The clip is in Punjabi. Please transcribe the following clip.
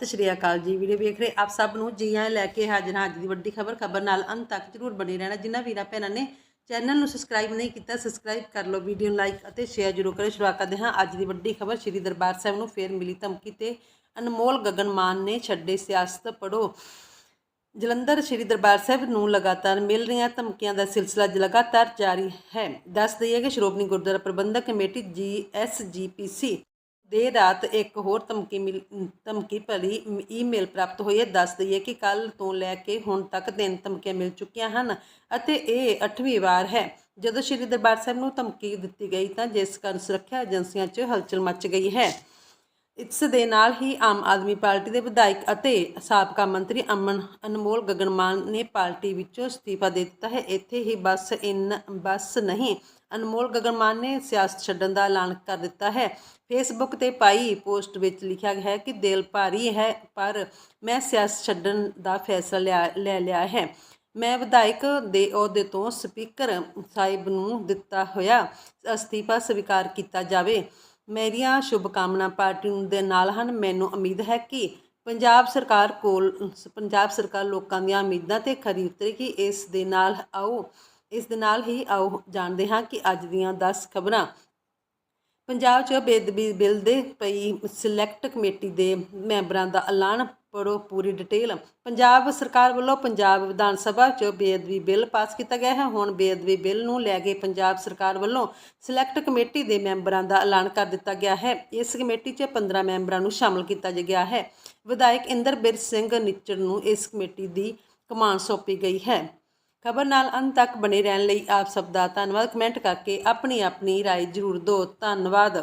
ਸਤਿ ਸ਼੍ਰੀ ਅਕਾਲ ਜੀ। ਵੀਡੀਓ ਵੇਖ ਰਹੇ ਆਪ ਸਭ ਨੂੰ ਜੀ ਆਇਆਂ ਲੈ ਕੇ ਹਾਜ਼ਰ ਹਾਂ ਅੱਜ ਦੀ ਵੱਡੀ ਖਬਰ। ਖਬਰ ਨਾਲ ਅੰਤ ਤੱਕ ਜਰੂਰ ਬਣੇ ਰਹਿਣਾ। ਜਿਨ੍ਹਾਂ ਵੀਰਾਂ ਭੈਣਾਂ ਨੇ ਚੈਨਲ ਨੂੰ ਸਬਸਕ੍ਰਾਈਬ ਨਹੀਂ ਕੀਤਾ ਸਬਸਕ੍ਰਾਈਬ ਕਰ ਲਓ ਵੀਡੀਓ ਨੂੰ ਲਾਈਕ ਅਤੇ ਸ਼ੇਅਰ ਜਰੂਰ ਕਰੋ। ਸ਼ੁਰੂਆਤ ਕਰਦੇ ਹਾਂ ਅੱਜ ਦੀ ਵੱਡੀ ਖਬਰ। ਸ਼੍ਰੀ ਦਰਬਾਰ ਸਾਹਿਬ ਨੂੰ ਫੇਰ ਮਿਲੀ ਧਮਕੀ ਤੇ ਅਨਮੋਲ ਗਗਨ ਮਾਨ ਨੇ ਛੱਡੇ ਸਿਆਸਤ ਪੜੋ। ਜਲੰਧਰ ਸ਼੍ਰੀ ਦਰਬਾਰ ਸਾਹਿਬ ਨੂੰ ਲਗਾਤਾਰ ਮਿਲ ਰਹੀਆਂ ਧਮਕੀਆਂ ਦਾ ਸਿਲਸਿਲਾ ਲਗਾਤਾਰ ਜਾਰੀ ਹੈ। ਦੱਸ ਦਈਏ ਕਿ ਸ਼੍ਰੋਮਣੀ ਗੁਰਦੁਆਰਾ ਪ੍ਰਬੰਧਕ ਕਮੇਟੀ ਜੀ ਜੀਐਸਜੀਪੀਸੀ ਦੇ ਰਾਤ ਇੱਕ ਹੋਰ ਧਮਕੀ ਮਿਲ, ਧਮਕੀ ਭਰੀ ਈਮੇਲ ਪ੍ਰਾਪਤ ਹੋਈ ਹੈ। ਦੱਸ ਦਈਏ ਕਿ ਕੱਲ ਤੋਂ ਲੈ ਕੇ ਹੁਣ ਤੱਕ ਤਿੰਨ ਧਮਕੀਆਂ ਮਿਲ ਚੁੱਕੀਆਂ ਹਨ ਅਤੇ ਇਹ 8ਵੀਂ ਵਾਰ ਹੈ। ਜਦੋਂ ਸ਼੍ਰੀ ਦਰਬਾਰ ਸਾਹਿਬ ਨੂੰ ਧਮਕੀ ਦਿੱਤੀ ਗਈ ਤਾਂ ਜਿਸ ਕਾਰਨ ਸੁਰੱਖਿਆ ਏਜੰਸੀਆਂ 'ਚ ਹਲਚਲ ਮਚ ਗਈ ਹੈ। ਇਸ ਦੇ ਨਾਲ ਹੀ ਆਮ ਆਦਮੀ ਪਾਰਟੀ ਦੇ ਵਿਧਾਇਕ ਅਤੇ ਸਾਬਕਾ ਮੰਤਰੀ ਅਮਨ ਅਨਮੋਲ ਗਗਨਮਾਨ ਨੇ ਪਾਰਟੀ ਵਿੱਚੋਂ ਅਸਤੀਫਾ ਦੇ ਦਿੱਤਾ ਹੈ। ਇੱਥੇ ਹੀ ਬਸ ਇਨ, ਬਸ ਨਹੀਂ, ਅਨਮੋਲ ਗਗਨਮਾਨ ਨੇ ਸਿਆਸਤ ਛੱਡਣ ਦਾ ਐਲਾਨ ਕਰ ਦਿੱਤਾ ਹੈ। ਫੇਸਬੁੱਕ ਤੇ ਪਾਈ ਪੋਸਟ ਵਿੱਚ ਲਿਖਿਆ ਹੈ ਕਿ ਦਿਲ ਭਾਰੀ ਹੈ, ਪਰ ਮੈਂ ਸਿਆਸਤ ਛੱਡਣ ਦਾ ਫੈਸਲਾ ਲਿਆ, ਲੈ ਲਿਆ ਹੈ। ਮੈਂ ਵਿਧਾਇਕ ਦੇ ਅਹੁਦੇ ਤੋਂ ਸਪੀਕਰ ਸਾਹਿਬ ਨੂੰ ਦਿੱਤਾ ਹੋਇਆ ਅਸਤੀਫਾ ਸਵੀਕਾਰ ਕੀਤਾ ਜਾਵੇ। ਮੇਰੀਆਂ ਸ਼ੁਭਕਾਮਨਾ ਪਾਰਟੀ ਦੇ ਨਾਲ ਹਨ। ਮੈਨੂੰ ਉਮੀਦ ਹੈ ਕਿ ਪੰਜਾਬ ਸਰਕਾਰ ਕੋਲ, ਪੰਜਾਬ ਸਰਕਾਰ ਲੋਕਾਂ ਦੀਆਂ ਉਮੀਦਾਂ ਤੇ ਖਰੀ ਉਤਰੇਗੀ। ਇਸ ਦੇ ਨਾਲ ਆਓ, ਇਸ ਦੇ ਨਾਲ ਹੀ ਆਓ, ਜਾਣਦੇ ਹਾਂ ਕਿ ਅੱਜ ਦੀਆਂ 10 ਖਬਰਾਂ। ਪੰਜਾਬ 'ਚ ਬੇਦਬੀ ਬਿੱਲ ਦੇ ਪਈ ਸਿਲੈਕਟ ਕਮੇਟੀ ਦੇ ਮੈਂਬਰਾਂ ਦਾ ਐਲਾਨ ਪੜੋ ਪੂਰੀ ਡਿਟੇਲ ਪੰਜਾਬ ਸਰਕਾਰ ਵੱਲੋਂ ਪੰਜਾਬ ਵਿਧਾਨ ਸਭਾ 'ਚ ਬੇਅਦਬੀ ਬਿੱਲ ਪਾਸ ਕੀਤਾ ਗਿਆ ਹੈ ਹੁਣ ਬੇਅਦਬੀ ਬਿੱਲ ਨੂੰ ਲੈ ਕੇ ਪੰਜਾਬ ਸਰਕਾਰ ਵੱਲੋਂ ਸਿਲੈਕਟ ਕਮੇਟੀ ਦੇ ਮੈਂਬਰਾਂ ਦਾ ਐਲਾਨ ਕਰ ਦਿੱਤਾ ਗਿਆ ਹੈ ਇਸ ਕਮੇਟੀ 'ਚ 15 ਮੈਂਬਰਾਂ ਨੂੰ ਸ਼ਾਮਲ ਕੀਤਾ ਗਿਆ ਹੈ ਵਿਧਾਇਕ ਇੰਦਰਬੀਰ ਸਿੰਘ ਨਿੱਚੜ ਨੂੰ ਇਸ ਕਮੇਟੀ ਦੀ ਕਮਾਨ ਸੌਂਪੀ ਗਈ ਹੈ ਖਬਰ ਨਾਲ ਅੰਤ ਤੱਕ ਬਣੇ ਰਹਿਣ ਲਈ ਆਪ ਸਭ ਦਾ ਧੰਨਵਾਦ ਕਮੈਂਟ ਕਰਕੇ ਆਪਣੀ ਆਪਣੀ رائے ਜ਼ਰੂਰ ਦਿਓ ਧੰਨਵਾਦ